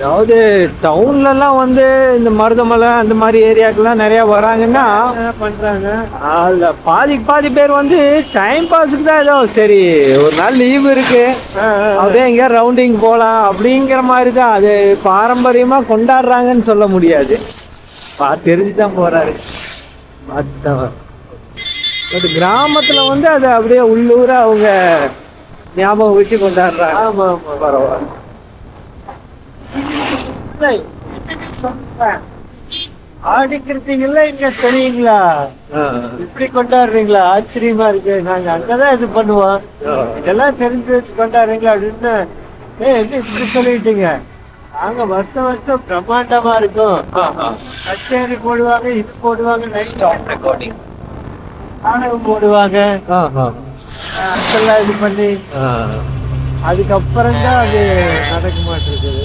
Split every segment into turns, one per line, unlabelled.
அதாவது டவுன்லலாம் வந்து இந்த மருதமலை அந்த மாதிரி ஏரியாக்கெல்லாம் நிறைய வராங்கன்னா
என்ன பண்றாங்க?
அதில் பாதிக்கு பாதி பேர் வந்து டைம் பாஸுக்கு தான் ஏதோ சரி ஒரு நாள் லீவ் இருக்கு. அப்படியே எங்கேயா ரவுண்டிங் போகலாம் அப்படிங்கிற மாதிரி தான் அது பாரம்பரியமாக கொண்டாடுறாங்கன்னு சொல்ல முடியாது. பா தெரிஞ்சு தான் போகிறாரு பட் கிராமத்தில் வந்து அது அப்படியே உள்ளூர அவங்க ஞாபகம் வச்சு கொண்டாடுறாங்க.
ஆமா ஆமா.
பரவாயில்ல.
இல்லை, சொல்றேன். ஆடி கிருத்திகள்ல இங்க தெரியுங்களா? இப்படி கொண்டாடுறீங்களா? ஆச்சரியமா இருக்கு. நாங்க அங்கதான் இது பண்ணுவோம். இதெல்லாம் தெரிஞ்சு வச்சு கொண்டாடுறீங்களா அப்படின்னு. ஏ என்ன இப்படி சொல்லிட்டீங்க? நாங்க வருஷம் வருஷம் பிரம்மாண்டமா இருக்கும். கச்சேரி போடுவாங்க இது போடுவாங்க
ரெக்கார்டிங்
நாடகம் போடுவாங்க. அதெல்லாம் இது பண்ணி. அதுக்கப்புறம் தான் அது நடக்க மாட்டேங்குது.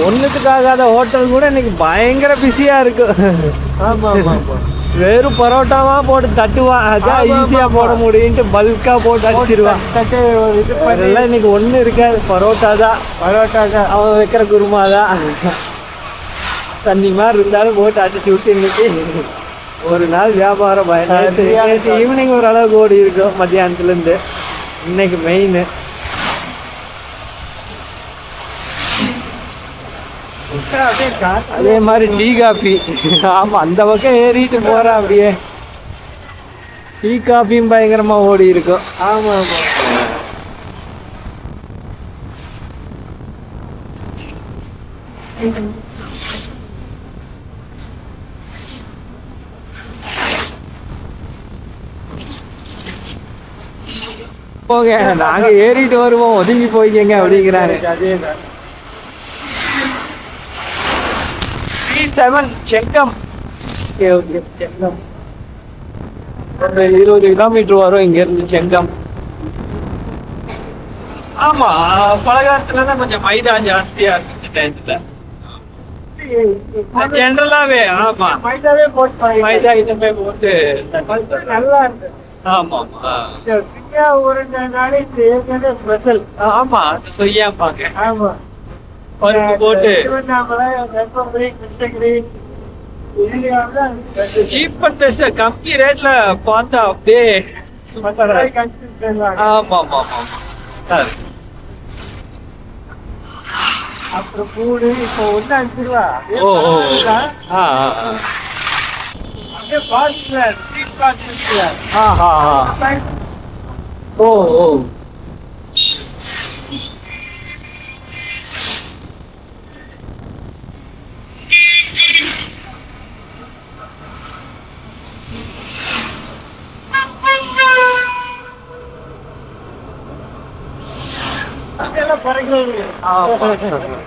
ஒன்றுத்துக்காகாத ஹோட்டல் கூட இன்னைக்கு பயங்கர பிஸியாக இருக்கு.
ஆமா ஆமா ஆமா.
வெறும் பரோட்டாவா போட்டு தட்டுவான் அதான் ஈஸியாக. போட முடியும்ட்டு பல்காக போட்டு அடிச்சிருவான்
தட்டு இது பண்ணி
அதெல்லாம் இன்னைக்கு ஒன்றும் இருக்காது பரோட்டா தான்
பரோட்டா தான்
அவன் வைக்கிற குருமா தான் தண்ணி மாதிரி இருந்தாலும் போட்டு அடிச்சு விட்டு இன்னைக்கு ஒரு நாள் வியாபாரம் பயன் ஈவினிங் ஒரு அளவுக்கு ஓடி இருக்கும் மத்தியானத்துலேருந்து. இன்னைக்கு மெயின்
அப்படியே காத்து
அதே மாதிரி டீ காஃபி. ஆமாம் அந்த பக்கம் ஏறிட்டு போகிறேன் அப்படியே. டீ காஃபியும் பயங்கரமாக ஓடி இருக்கும்.
ஆமாம் ஆமாம்
போங்க நாங்க ஏறிட்டு வருவோம். ஒதுங்கி போய்க்கங்க அப்படிங்கிறாரு
அதே தான்
three seven Chengam okay okay Chengam ஒரு இருபது கிலோமீட்டர் வரும் இங்கேருந்து செங்கம் ஆமா பலகாரத்துல தான் கொஞ்சம் மைதா ஜாஸ்தியா இருக்கு இந்த டயத்துல ஜென்ரலாவே ஆமா.
மைதாவே போட்டு
மைதா ஐட்டமே போட்டு
நல்லா இருக்கு.
ஆமா ஆமா.
சிங்கா உருண்டைனாலே இந்த ஏற்கனவே ஸ்பெஷல்
ஆமா அது செய்யாப்பாங்க
ஆமா.
பருப்பு போட்டு. சீப் அண்ட் பெஸ்ட் கம்மி ரேட்ல பார்த்தா அப்படியே சூப்பரா. ஆமா ஆமா ஆமா
அப்புறம் கூடு இப்போ ஒண்ணு அஞ்சு ரூபா.
ஓ ஓ. ஆ.
அப்படியே பாக்ஸ்ல ஸ்ட்ரீட் பாக்ஸ்ல
ஆ ஆ ஆ. ஓ ஓ.
அங்கெல்லாம் பறக்கிறது
ஆமா.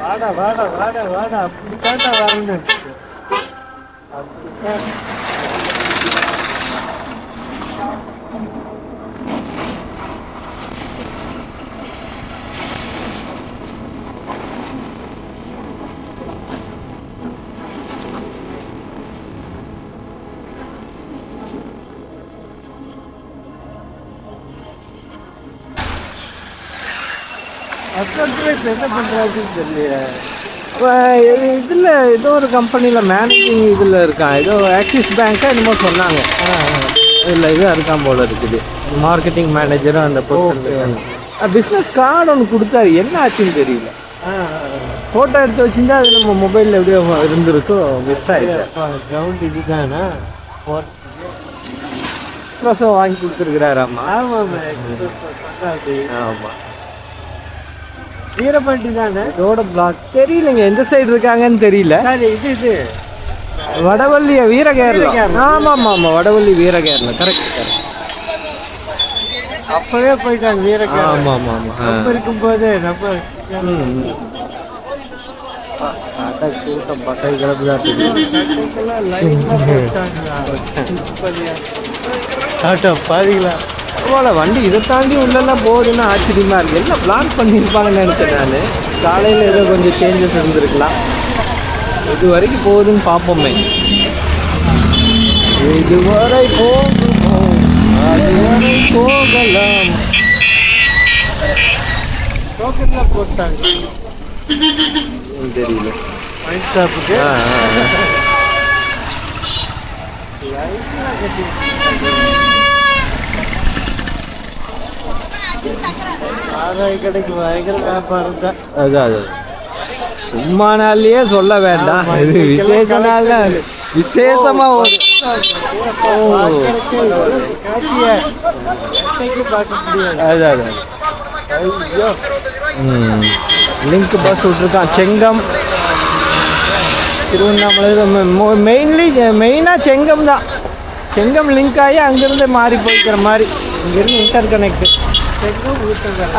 வாடா வாடா வாடா வாடா அப்படி தாண்டா வரணும் அக்கௌண்ட்ல என்ன பண்றாங்கன்னு தெரியல
இப்போ இது இதில் ஏதோ ஒரு கம்பெனியில் மேனேஜிங் இதில் இருக்கான். ஏதோ ஆக்சிஸ் பேங்க்கா என்னமோ சொன்னாங்க. இதில் இதாக இருக்கான் போல இருக்குது. மார்க்கெட்டிங் மேனேஜரும் அந்த பொசிஷன் பிஸ்னஸ் கார்டு ஒன்று கொடுத்தாரு. என்ன ஆச்சுன்னு தெரியல. ஃபோட்டோ எடுத்து வச்சிருந்தா அது நம்ம மொபைலில் எப்படியோ இருந்திருக்கும் மிஸ் ஆகிடுச்சு
கிரவுண்ட் இதுதானா?
எக்ஸ்ப்ரெஸோ வாங்கி கொடுத்துருக்குறாராம்மா
ஆமாம்
ஆமாம்
வீரபாண்டி தானே?
இதோட பிளாக் தெரியலங்க எந்த சைடு இருக்காங்கன்னு தெரியல.
இது இது.
வடவள்ளி வீரகேரளா
வீரகேரளா.
ஆமாம் ஆமாம் ஆமாம் வடவள்ளி வீரகேரளா கரெக்ட் கரெக்ட்
அப்பவே போயிட்டாங்க வீரக்கார
ஆமாம் ஆமாம் ஆமாம்
நம்ம இருக்கும்போது நம்ம
கூட்டம் பட்டை கிளப்பு தான் ஆட்டோ பாதிங்களா பரவாயில்ல வண்டி இதை தாண்டி உள்ளெல்லாம் போகுதுன்னு ஆச்சரியமா இருக்கு? எல்லாம் பிளான் பண்ணியிருப்பாங்கன்னு நினைச்சேன் நான்? காலையில் ஏதோ கொஞ்சம் சேஞ்சஸ் இருந்திருக்கலாம். இது வரைக்கும் போகுதுன்னு பார்ப்போமே. இதுவரை போகுமோ அதுவரை போகலாம்.
டோக்கன்ல போட்டாங்க.
தெரியல.
ஒயின் ஷாப்புக்கு
ஆ.
ஆதாய கடைக்கு பயங்கர வியாபாரம் தான்
அதான் அது. சும்மா நாள்லயே சொல்ல வேண்டாம். இது விசேஷ நாள் தான். விசேஷமா ஒரு
ஐயோ.
ம். லிங்க் பஸ் விட்ருக்கான் செங்கம். திருவண்ணாமலை மெயின்லி மெயினாக செங்கம் தான். செங்கம் லிங்க் ஆகி அங்கேருந்து மாறி போய்க்கிற மாதிரி. இங்கேருந்து இன்டர் கனெக்ட்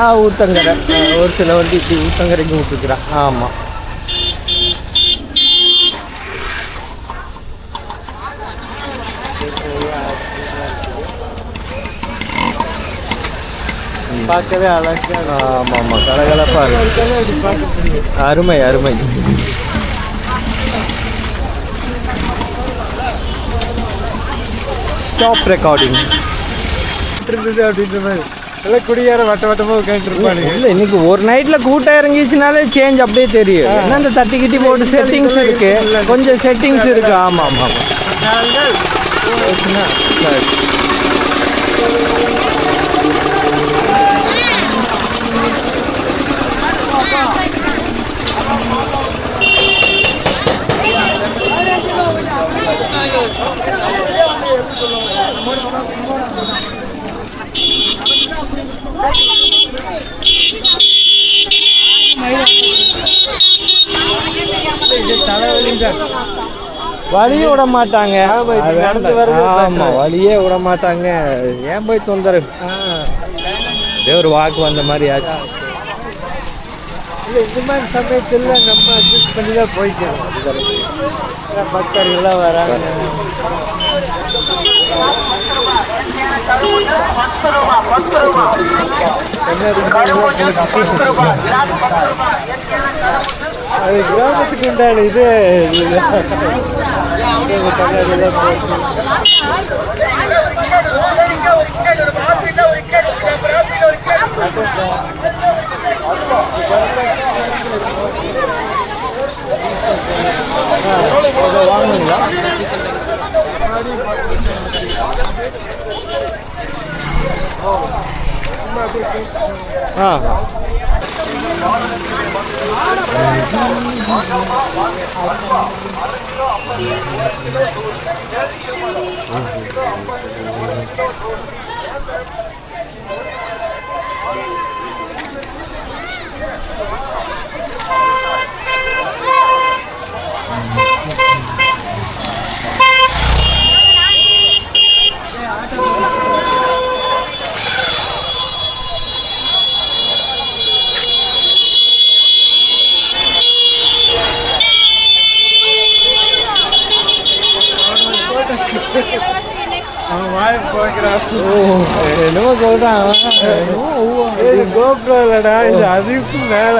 ஆ ஊத்தங்கரை. ஒரு சில வண்டி இப்படி ஊத்தங்கரைக்கு விட்டுருக்குறான் ஆமாம்
பார்க்கவே அழகா
ஆமாம் ஆமாம் கலகலப்பாக இருக்கு. அருமை அருமை. ஸ்டாப் ரெக்கார்டிங்
அப்படின்ற மாதிரி. எல்லாம் குடியார வட்ட வட்டமா உட்காந்துட்டு இருப்பானுங்க
இல்லை இன்னைக்கு ஒரு நைட்டில் கூட்டம் இறங்கிச்சுனாலே சேஞ்ச் அப்படியே தெரியும். என்ன இந்த தட்டி கிட்டி போட்டு செட்டிங்ஸ் இருக்கு? கொஞ்சம் செட்டிங்ஸ் இருக்கு. ஆமாம் ஆமாம் வழியே விட மாட்டாங்க.
நடந்து. வர்றது
ஆமா வழியே விட மாட்டாங்க. ஏன் போய் தொந்தரவு? ஒரு வாக்கு வந்த மாதிரி ஆச்சு.
இல்லை இந்த மாதிரி சமயத்தில் நம்ம அட்ஜஸ்ட் பண்ணி தான் போய்க்கணும். பக்தர்கள்லாம் வராங்க. அது கிராமத்துக்கு உண்டான இது. கண்ணாடியெல்லாம் போட்டு
வாங்குங்களா ஆ.
இல்லடா இது அதுக்கு மேல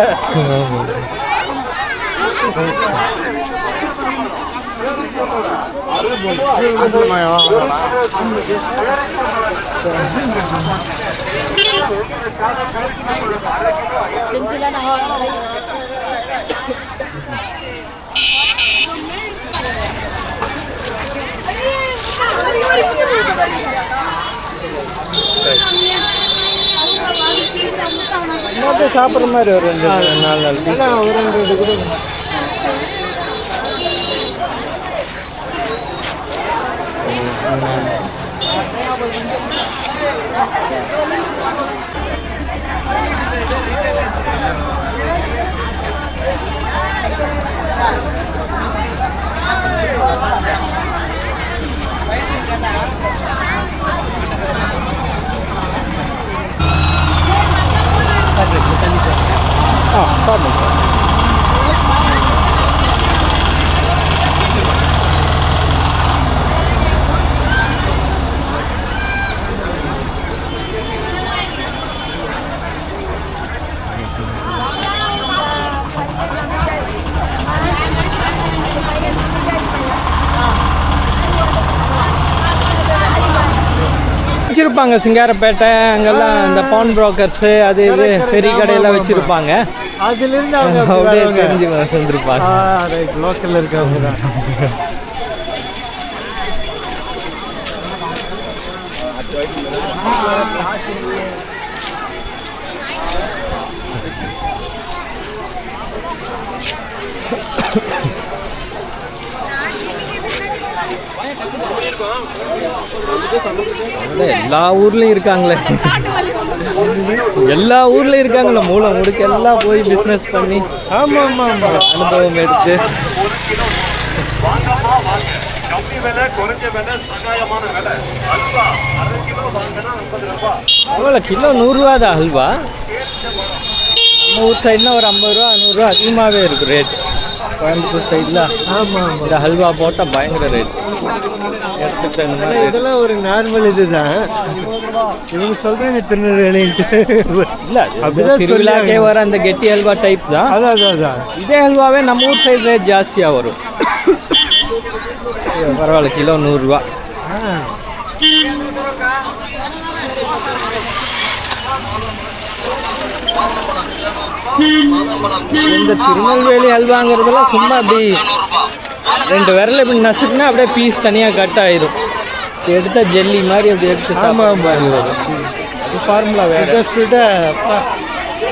இன்னொருத்தர் சாப்பிட்ற மாதிரி ஒரு ரெண்டு நாலு நாள்
ஆனா ஒரு ரெண்டு கூட
ஆ சாப்பிடுங்க வச்சிருப்பாங்க சிங்காரப்பேட்டை அங்கெல்லாம் இந்த பான் புரோக்கர்ஸ் அது இது பெரிய கடையெல்லாம் வச்சிருப்பாங்க.
அதுல இருந்து அவங்க.
தெரிஞ்சு வந்திருப்பாங்க.
லோக்கல்ல இருக்கவங்க தான்.
எல்லா ஊர்லயும் இருக்காங்களே. எல்லா ஊர்லயும் இருக்காங்களே மூளை முடுக்க எல்லாம் போய் பிசினஸ் பண்ணி
ஆமா ஆமா ஆமா
அனுபவம் எடுத்து.
கம்மி விலை குறைஞ்ச விலை சகாயமான விலை. அல்வா அரை கிலோ வாங்கினா ஐம்பது ரூபாய்
எவ்வளோ கிலோ நூறுரூவா தான் அல்வா? நம்ம ஊர் சைடுனா ஒரு ஐம்பது ரூபா நூறுரூவா அதிகமாகவே இருக்கு ரேட் கோயம்புத்தூர் சைடில்
ஆமா ஆமா
இந்த ஹல்வா போட்டால் பயங்கர ரேட்
இதெல்லாம் ஒரு நார்மல் இதுதான். இவங்க சொல்றாங்க திருநெல்வேலின்ட்டு.
இல்லை
அப்படிதான்
திருவிழாக்கே. வர அந்த கெட்டி ஹல்வா டைப் தான்.
அதான் அதான் அதான்
இதே ஹல்வாவே நம்ம ஊர் சைடு ரேட் ஜாஸ்தியாக வரும். பரவாயில்ல கிலோ நூறுரூவா. இந்த திருநெல்வேலி ஹல்வாங்கிறதெல்லாம் சும்மா அப்படி ரெண்டு விரல் இப்படி நசுக்குனா அப்படியே பீஸ் தனியாக கட் ஆயிரும். எடுத்தா ஜெல்லி மாதிரி அப்படி எடுத்து அது ஃபார்முலா வேற.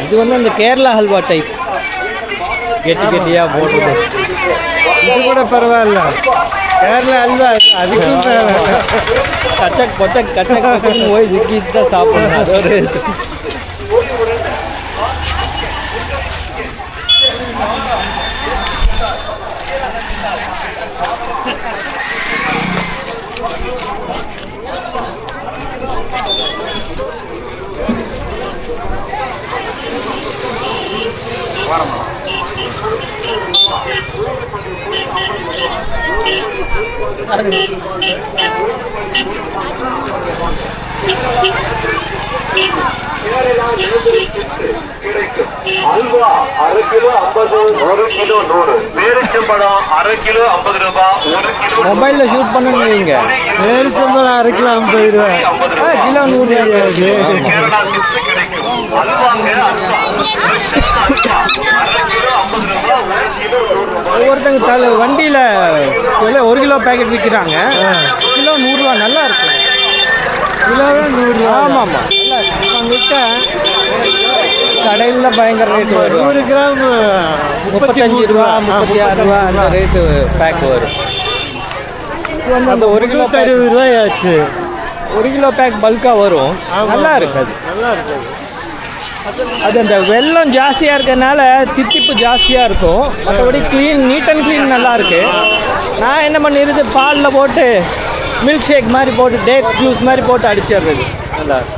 இது வந்து அந்த கேரளா ஹல்வா டைப் கெட்டி கெட்டியாக போடுறது.
இது கூட பரவாயில்ல. கேரளா அல்வா அதுக்கும்.
கச்சக் கொச்சக் கச்சக் போய் சிக்கிட்டு தான் சாப்பிடணும். அது ஒரு வாரம் Thank இது.
அல்வா அரை கிலோ ஐம்பது ஒரு கிலோ நூறு பேரிச்சம்பழம் அரை கிலோ ஐம்பது ரூபாய் ஒரு கிலோ
மொபைலில் ஷூட் பண்ணுங்க நீங்க
பேரிச்சம்பழம் அரை கிலோ ஐம்பது ரூபாய்
கிலோ நூறு
கிடைக்கும் ரூபாய்
தலை வண்டியில் ஒரு கிலோ பேக்கெட் விற்கிறாங்க கிலோ நூறுரூவா நல்லா இருக்கும்.
கிலோவே நூறு
ஆமாம் ஆமாம் நம்மகிட்ட கடையில் பயங்கர ரேட் வரும்.
நூறு கிராம்
முப்பத்தஞ்சு ரூபா. முப்பத்தி ஆறு ரூபா அந்த ரேட்டு பேக் வரும். அந்த ஒரு கிலோ
அறுபது ரூபாய் ஆச்சு
ஒரு கிலோ பேக் பல்காக வரும். நல்லா
ஆமா.
இருக்கு அது
நல்லா இருக்கு
அது அந்த வெள்ளம் ஜாஸ்தியாக இருக்கறனால தித்திப்பு ஜாஸ்தியாக இருக்கும். மற்றபடி க்ளீன் நீட் அண்ட் க்ளீன் நல்லா இருக்கு. நான் என்ன பண்ணிடுது பாலில் போட்டு மில்க் ஷேக் மாதிரி போட்டு டேட் ஜூஸ் மாதிரி போட்டு அடிச்சிடுறது நல்லா இருக்கு.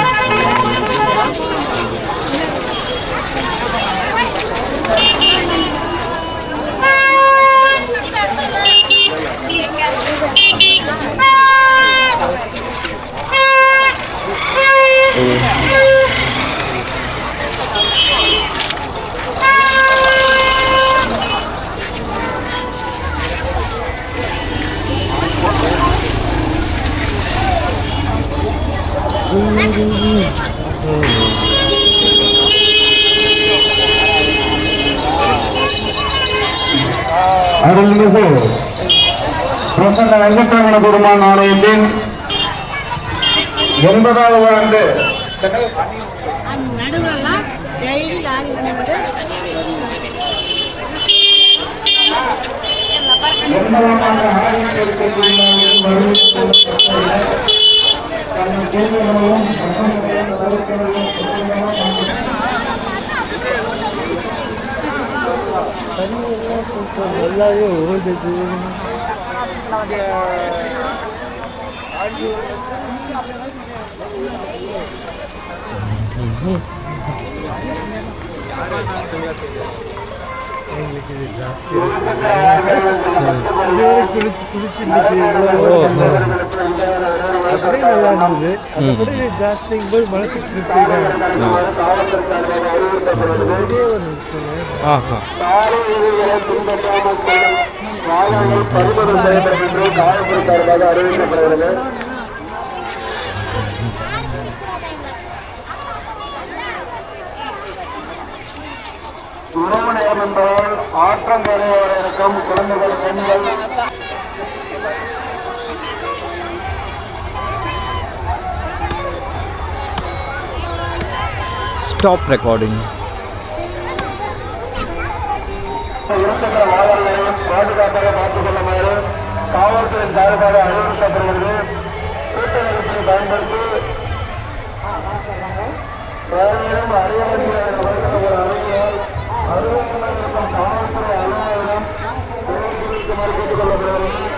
பிரசன்ன பெருமான் ஆலயத்தின் எண்பதாவது ஆண்டு
நடுவுலலாம் டெய்லி
எண்பதாம் ஆண்டு
எங்களுக்கு இது ஜாஸ்தி இதுவரை குளிச்சு குளிச்சு இன்னைக்கு இவ்வளவு அப்படியே நல்லா இருந்தது அதை விட இது ஜாஸ்திங்கும் போது மனசுக்கு திருப்தியாக இருக்கு. ஒரே ஒரு நிமிஷம்
காயங்கள்
சாலை பறிமுதல் செய்யப்படும் என்று காவல்துறை சார்பாக அறிவிக்கப்படுகிறது உறவு நேரம் என்பதால் ஆற்றங்கரை வர இருக்கும் குழந்தைகள் பெண்கள்.
Stop recording.
இருக்கின்ற வாகனங்களையும் பாதுகாப்பாக பார்த்துக் கொள்ளுமாறு காவல்துறையின் சார்பாக அறிவுறுத்தப்படுகிறது. கூட்ட நெரிசலை பயன்படுத்தி பிரயாணிகளும் அறிய வேண்டிய ஒரு அறிவியல் அலுவலகம் இருக்கும் காவல்துறை அலுவலகம் கேட்டுக்கொள்ளப்படுகிறது.